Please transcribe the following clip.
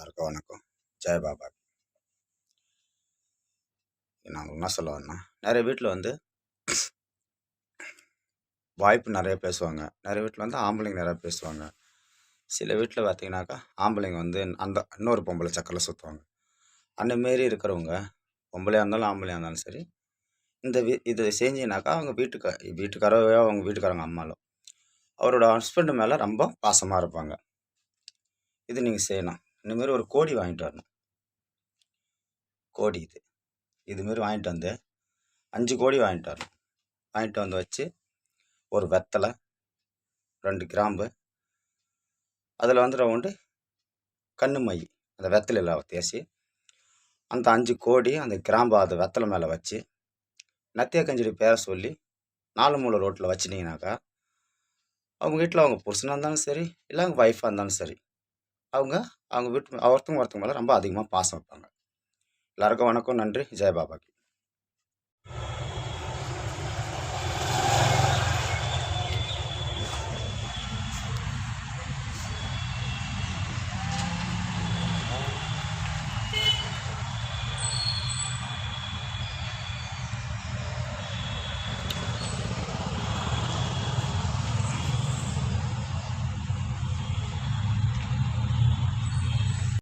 எல்லாருக்கும் வணக்கம். ஜெய் பாபா. நான் உங்களுக்கு என்ன சொல்ல வரேன்னா நிறைய வீட்டில் வந்து வாய்ப்பு நிறைய பேசுவாங்க. நிறைய வீட்டில் வந்து ஆம்பளைங்க நிறைய பேசுவாங்க. சில வீட்டில் பார்த்தீங்கன்னாக்கா ஆம்பளைங்க வந்து அந்த இன்னொரு பொம்பளை சக்கரில் சுற்றுவாங்க அந்த மாரி இருக்கிறவங்க பொம்பளையாக இருந்தாலும் ஆம்பளையாக இருந்தாலும் சரி இந்த வீ இதை செஞ்சினாக்கா அவங்க வீட்டுக்கா வீட்டுக்காரவே அவங்க வீட்டுக்காரங்க அம்மாலும் அவரோட ஹஸ்பண்டு மேலே ரொம்ப பாசமாக இருப்பாங்க. இது நீங்கள் செய்யணும். இந்தமாரி ஒரு கோடி வாங்கிட்டு வரணும் கோடி இது. இதுமாரி வாங்கிட்டு வந்து அஞ்சு கோடி வாங்கிட்டு வரணும் வாங்கிட்டு வந்து வச்சு ஒரு வெத்தலை ரெண்டு கிராம்பு அதில் வந்து ரவுண்டு கண்ணு மை அந்த வெத்தலையில் தேசி அந்த அஞ்சு கோடி அந்த கிராம்பு அது வெத்தலை மேலே வச்சு நத்திய கஞ்சடி பேரை சொல்லி நாலு மூலை ரோட்டில் வச்சிட்டிங்கனாக்கா அவங்க வீட்டில் அவங்க புருஷனாக இருந்தாலும் சரி இல்லை அவங்க ஒய்ஃபாக இருந்தாலும் சரி அவங்க அவங்க வீட்டு ஒருத்தவங்க ஒருத்தவங்க மேலே ரொம்ப அதிகமாக பாசம் வைப்பாங்க. எல்லாருக்கும் வணக்கம் நன்றி. ஜெயபாபாக்கு